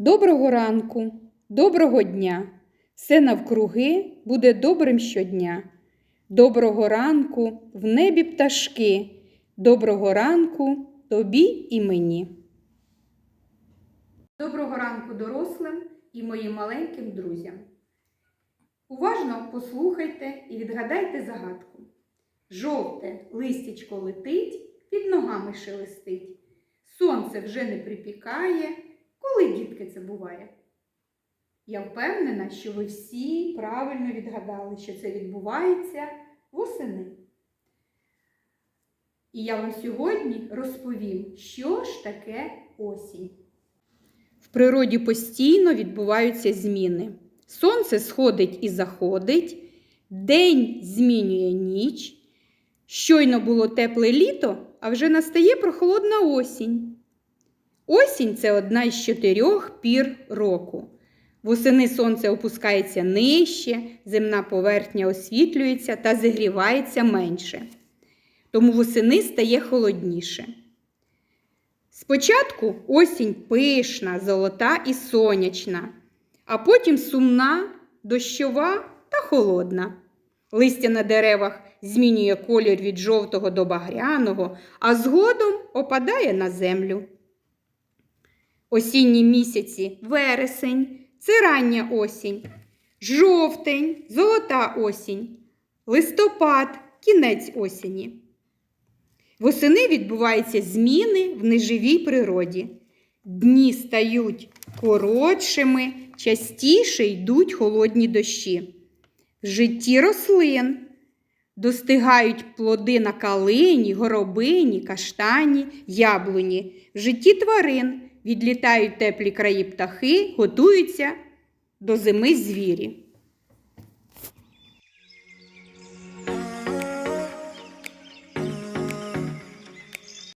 Доброго ранку, доброго дня. Все навкруги буде добрим щодня. Доброго ранку в небі пташки. Доброго ранку тобі і мені. Доброго ранку дорослим і моїм маленьким друзям. Уважно послухайте і відгадайте загадку. Жовте листячко летить, під ногами шелестить. Сонце вже не припікає. Коли, дітки, це буває? Я впевнена, що ви всі правильно відгадали, що це відбувається восени. І я вам сьогодні розповім, що ж таке осінь. В природі постійно відбуваються зміни. Сонце сходить і заходить, день змінює ніч. Щойно було тепле літо, а вже настає прохолодна осінь. Осінь це одна із чотирьох пір року. Восени сонце опускається нижче, земна поверхня освітлюється та зігрівається менше. Тому восени стає холодніше. Спочатку осінь пишна, золота і сонячна, а потім сумна, дощова та холодна. Листя на деревах змінює колір від жовтого до багряного, а згодом опадає на землю. Осінні місяці вересень це рання осінь, жовтень, золота осінь, листопад кінець осені. Восени відбуваються зміни в неживій природі. Дні стають коротшими, частіше йдуть холодні дощі. В житті рослин достигають плоди на калині, горобині, каштані, яблуні. В житті тварин відлітають теплі краї птахи, готуються до зими звірі.